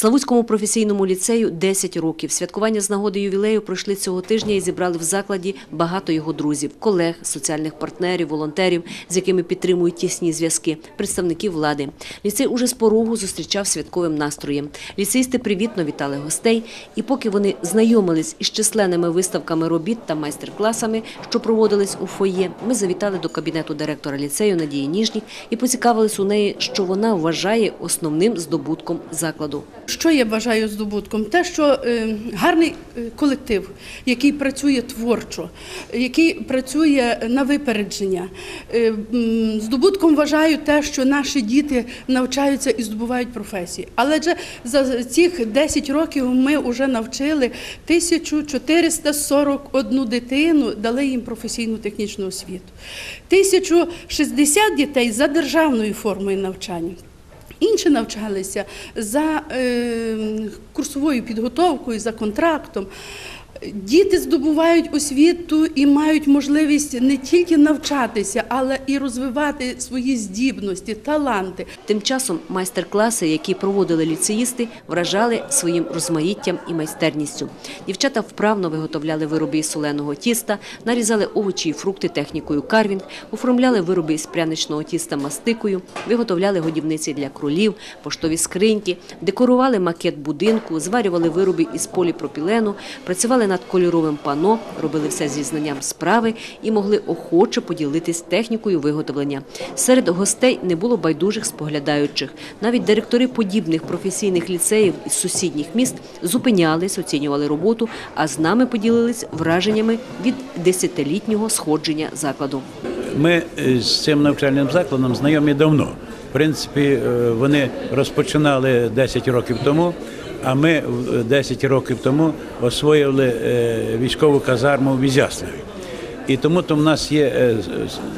Славутському професійному ліцею 10 років. Святкування з нагоди ювілею пройшли цього тижня і зібрали в закладі багато його друзів, колег, соціальних партнерів, волонтерів, з якими підтримують тісні зв'язки, представників влади. Ліцей уже з порогу зустрічав святковим настроєм. Ліцеїсти привітно вітали гостей, і поки вони знайомились із численними виставками робіт та майстер-класами, що проводились у фоє, ми завітали до кабінету директора ліцею Надії Ніжнік і поцікавились у неї, що вона вважає основним здобутком закладу. Що я вважаю здобутком? Те, що е, гарний е, колектив, який працює творчо, який працює на випередження. Е, здобутком вважаю те, що наші діти навчаються і здобувають професії. Але же за цих 10 років ми вже навчили 1441 дитину, дали їм професійну технічну освіту. 1060 дітей за державною формою навчання. Інші навчалися за е, курсовою підготовкою, за контрактом. Діти здобувають освіту і мають можливість не тільки навчатися, але і розвивати свої здібності, таланти. Тим часом майстер-класи, які проводили ліцеїсти, вражали своїм розмаїттям і майстерністю. Дівчата вправно виготовляли вироби із соленого тіста, нарізали овочі і фрукти технікою карвінг, оформляли вироби із пряничного тіста мастикою, виготовляли годівниці для кролів, поштові скриньки, декорували макет будинку, зварювали вироби із поліпропілену, працювали над кольоровим пано, робили все зі знанням справи і могли охоче поділитись технікою виготовлення. Серед гостей не було байдужих споглядаючих. Навіть директори подібних професійних ліцеїв із сусідніх міст зупинялись, оцінювали роботу, а з нами поділились враженнями від десятилітнього сходження закладу. Ми е, з цим навчальним закладом знайомі давно. В принципі, е, вони розпочинали 10 років тому, а ми е, 10 років тому освоїли е, військову казарму в Ізяславі. І тому то в нас є е,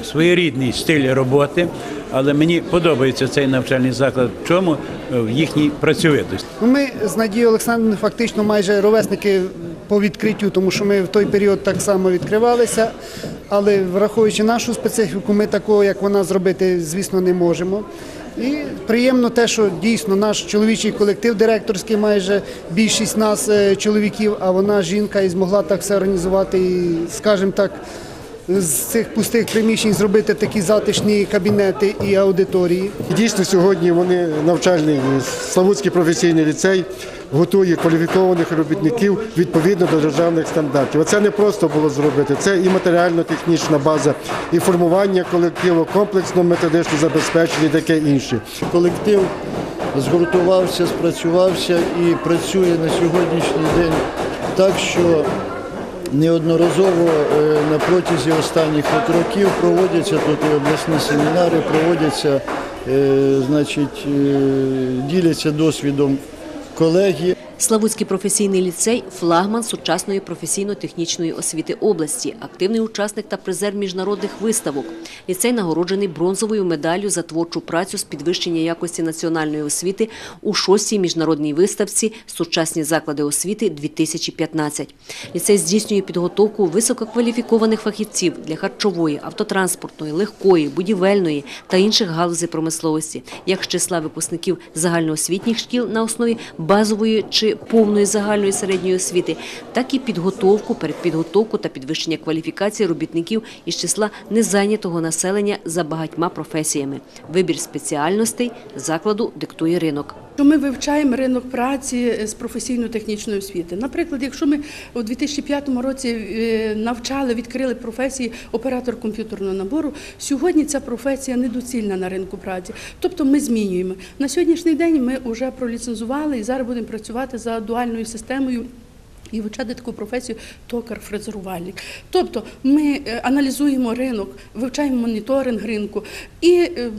своєрідний стиль роботи, але мені подобається цей навчальний заклад в чому Е, в їхній працьовитості. Ну, Ми з Надією Олександрівною фактично майже ровесники по відкриттю, тому що ми в той період так само відкривалися. Але враховуючи нашу специфіку, ми такого, як вона зробити, звісно, не можемо. І приємно те, що дійсно наш чоловічий колектив директорський, майже більшість нас е, чоловіків, а вона жінка і змогла так все організувати і, скажімо так, з цих пустих приміщень зробити такі затишні кабінети і аудиторії. Дійсно сьогодні вони навчальний Славутський професійний ліцей готує кваліфікованих робітників відповідно до державних стандартів. Оце не просто було зробити. Це і матеріально-технічна база, і формування колективу, комплексно методично забезпечення, і таке інше. Колектив згуртувався, спрацювався і працює на сьогоднішній день так, що неодноразово е, на протязі останніх років проводяться тут і обласні семінари, проводяться, е, значить, е, діляться досвідом колеги. Славутський професійний ліцей – флагман сучасної професійно-технічної освіти області, активний учасник та призер міжнародних виставок. Ліцей нагороджений бронзовою медаллю за творчу працю з підвищення якості національної освіти у шостій міжнародній виставці «Сучасні заклади освіти-2015». Ліцей здійснює підготовку висококваліфікованих фахівців для харчової, автотранспортної, легкої, будівельної та інших галузей промисловості, як з числа випускників загальноосвітніх шкіл на основі базової чи повної загальної середньої освіти, так і підготовку, передпідготовку та підвищення кваліфікації робітників із числа незайнятого населення за багатьма професіями. Вибір спеціальностей закладу диктує ринок. Що ми вивчаємо ринок праці з професійно-технічної освіти. Наприклад, якщо ми у 2005 році е, навчали, відкрили професії оператор комп'ютерного набору, сьогодні ця професія недоцільна на ринку праці. Тобто ми змінюємо. На сьогоднішній день ми вже проліцензували і зараз будемо працювати за дуальною системою. І вивчати таку професію токар-фрезерувальник. Тобто ми е, аналізуємо ринок, вивчаємо моніторинг ринку і е,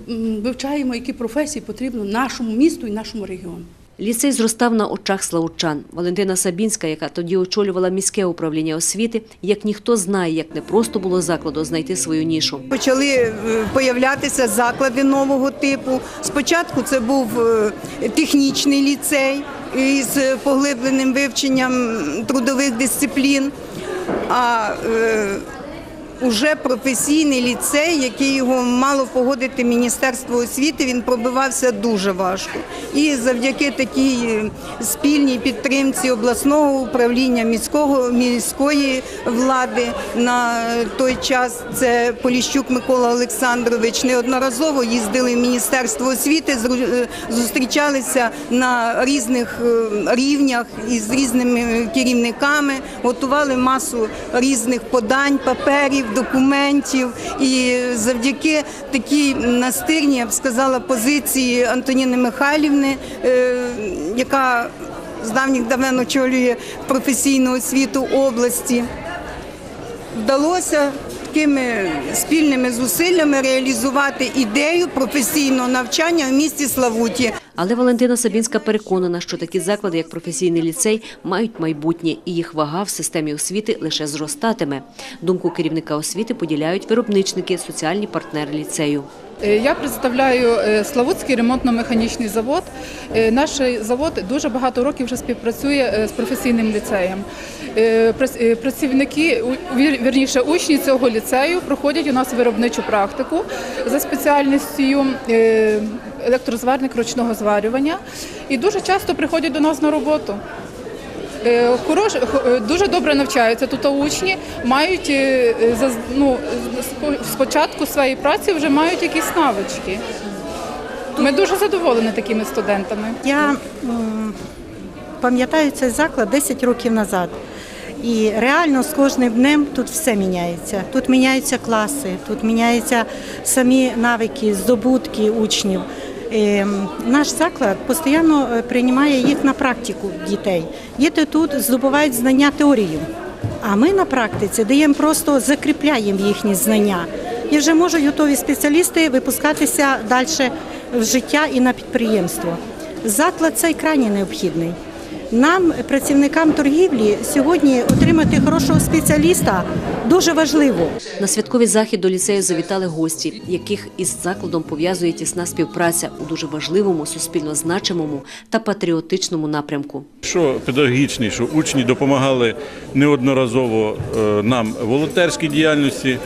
вивчаємо, які професії потрібно нашому місту і нашому регіону. Ліцей зростав на очах славучан. Валентина Сабінська, яка тоді очолювала міське управління освіти, як ніхто знає, як непросто було закладу знайти свою нішу. Почали е, появлятися заклади нового типу. Спочатку це був технічний ліцей із поглибленим вивченням трудових дисциплін. А е, уже професійний ліцей, який його мало погодити Міністерство освіти. Він пробивався дуже важко. І завдяки такій е, спільній підтримці обласного управління міського міської влади на той час це Поліщук Микола Олександрович неодноразово їздили в Міністерство освіти, е, зустрічалися на різних е, рівнях із різними керівниками, готували масу різних подань, паперів, документів. І завдяки такій настирній, я б сказала, позиції Антоніни Михайлівни, е, яка з давніх давен очолює професійну освіту області вдалося такими спільними зусиллями реалізувати ідею професійного навчання в місті Славуті. Але Валентина Сабінська переконана, що такі заклади, як професійний ліцей, мають майбутнє, і їх вага в системі освіти лише зростатиме. Думку керівника освіти поділяють виробничники, соціальні партнери ліцею. Е, Я представляю е, Славутський ремонтно-механічний завод. Е, Наш завод дуже багато років вже співпрацює з професійним ліцеєм. Прац- Працівники, вірніше, учні цього ліцею проходять у нас виробничу практику за спеціальністю електрозварник ручного зварювання і дуже часто приходять до нас на роботу. Е, Хорош, е, дуже добре навчаються тут учні, мають е, ну, спо- спочатку своєї праці вже мають якісь навички. Ми дуже задоволені такими студентами. Я пам'ятаю цей заклад 10 років назад. І реально з кожним днем тут все міняється. Тут міняються класи, тут міняються самі навики, здобутки учнів. Ем, Наш заклад постійно е, приймає їх на практику дітей. Діти тут здобувають знання теорію, а ми на практиці даємо просто закріпляємо їхні знання. І вже можуть готові спеціалісти випускатися далі в життя і на підприємство. Заклад цей крайні необхідний. Нам, працівникам торгівлі, сьогодні отримати хорошого спеціаліста дуже важливо. На святковий захід до ліцею завітали гості, яких із закладом пов'язує тісна співпраця у дуже важливому, суспільно значимому та патріотичному напрямку. Що педагогічний, що учні допомагали неодноразово е, нам в волонтерській діяльності.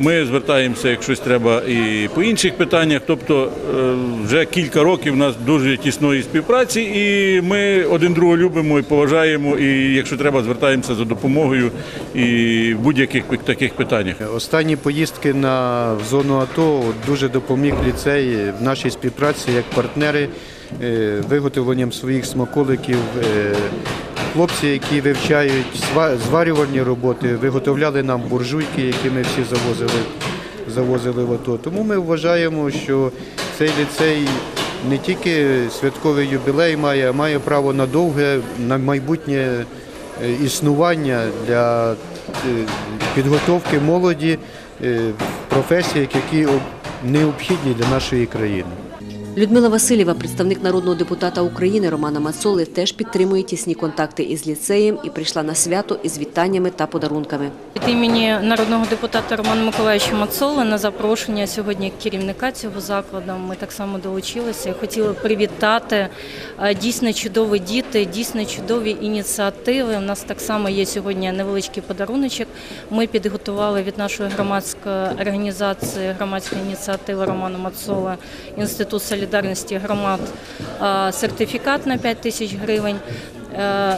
Ми звертаємося, як щось треба, і по інших питаннях. Тобто е, вже кілька років у нас дуже тісної співпраці, і ми один другого любимо і поважаємо. І якщо треба, звертаємося за допомогою і в будь-яких таких питаннях. Останні поїздки на зону АТО дуже допоміг ліцей в нашій співпраці як партнери е, виготовленням своїх смаколиків. Хлопці, які вивчають зварювальні роботи, виготовляли нам буржуйки, які ми всі завозили, завозили в АТО. Тому ми вважаємо, що цей ліцей не тільки святковий юбілей має, а має право на довге, на майбутнє е, існування для е, підготовки молоді е, в професіях, які необхідні для нашої країни. Людмила Васильєва, представник народного депутата України Романа Мацоли, теж підтримує тісні контакти із ліцеєм і прийшла на свято із вітаннями та подарунками. Від імені народного депутата Романа Миколаївича Мацоли на запрошення сьогодні керівника цього закладу ми так само долучилися. Хотіли привітати е, дійсно чудові діти, дійсно чудові ініціативи. У нас так само є сьогодні невеличкий подаруночок. Ми підготували від нашої громадської організації громадської ініціативи Романа Мацоли Інститут солідарності громад е, сертифікат на 5 тисяч гривень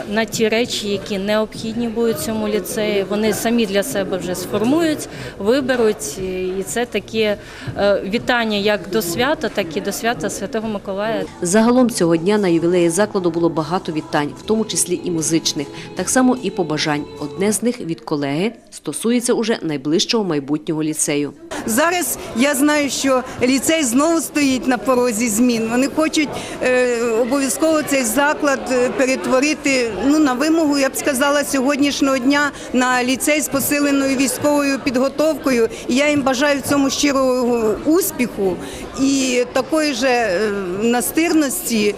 на ті речі, які необхідні будуть цьому ліцеї. Вони самі для себе вже сформують, виберуть. І це таке е, вітання як до свята, так і до свята Святого Миколая. Загалом цього дня на ювілеї закладу було багато вітань, в тому числі і музичних, так само і побажань. Одне з них від колеги стосується уже найближчого майбутнього ліцею. Зараз я знаю, що ліцей знову стоїть на порозі змін. Вони хочуть е, обов'язково цей заклад е, перетворити ну на вимогу, я б сказала, сьогоднішнього дня на ліцей з посиленою військовою підготовкою. І я їм бажаю в цьому щирого успіху і такої же е, настирності,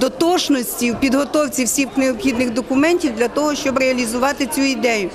дотошності в підготовці всіх необхідних документів для того, щоб реалізувати цю ідею.